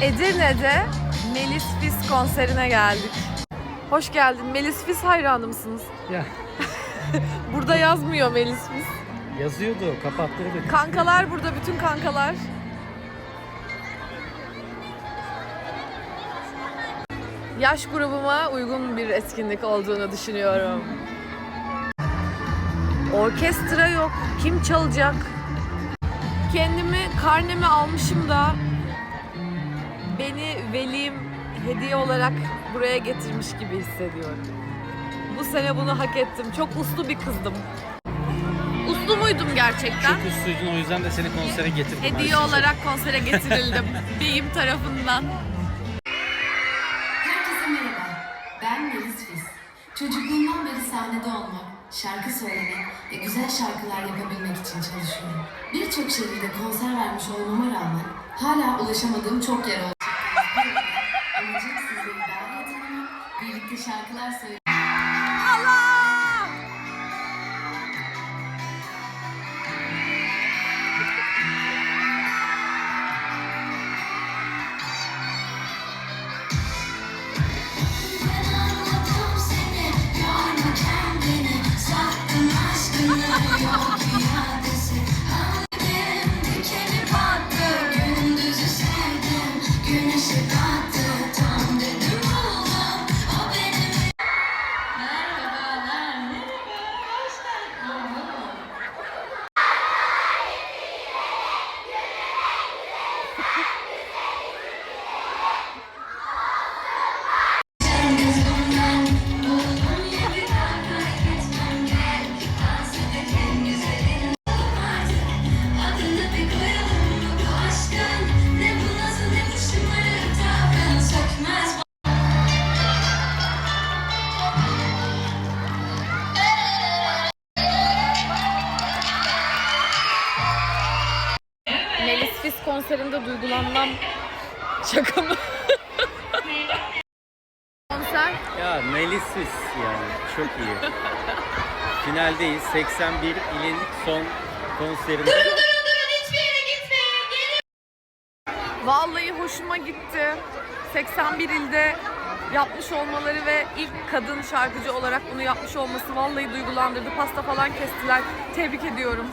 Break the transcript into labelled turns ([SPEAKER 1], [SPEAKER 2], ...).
[SPEAKER 1] Edirne'de Melis Fis konserine geldik. Hoş geldin. Melis Fis hayranı mısınız?
[SPEAKER 2] Ya
[SPEAKER 1] Burada yazmıyor Melis Fis.
[SPEAKER 2] yazıyordu, kapattırdı.
[SPEAKER 1] Kankalar burada, bütün kankalar. Yaş grubuma uygun bir etkinlik olduğunu düşünüyorum. Orkestra yok. Kim çalacak? Kendimi karnemi almışım da beni velim hediye olarak buraya getirmiş gibi hissediyorum. Bu sene bunu hak ettim. Çok uslu bir kızdım. Uslu muydum gerçekten?
[SPEAKER 2] Çok usluydun o yüzden de seni konsere getirdim.
[SPEAKER 1] Hediye
[SPEAKER 2] ben.
[SPEAKER 1] olarak konsere getirildim. Beyim tarafından.
[SPEAKER 3] Herkese merhaba. Ben Melis Fiz. Çocukluğumdan beri sahnede olmak, şarkı söylemek ve güzel şarkılar yapabilmek için çalışıyorum. Birçok şehirde konser vermiş olmama rağmen hala ulaşamadığım çok yer oldu. Yok iadesi. Anladım, dikeni battı, gündüzü sevdim, güneşi battı,
[SPEAKER 1] Melis Fis konserinde duygulanmam. Şaka mı? Konser.
[SPEAKER 2] Ya Melis'siz yani çok iyi. Finaldeyiz. 81 ilin son konserinde.
[SPEAKER 1] Vallahi hoşuma gitti. 81 ilde yapmış olmaları ve ilk kadın şarkıcı olarak bunu yapmış olması vallahi duygulandırdı. Pasta falan kestiler. Tebrik ediyorum.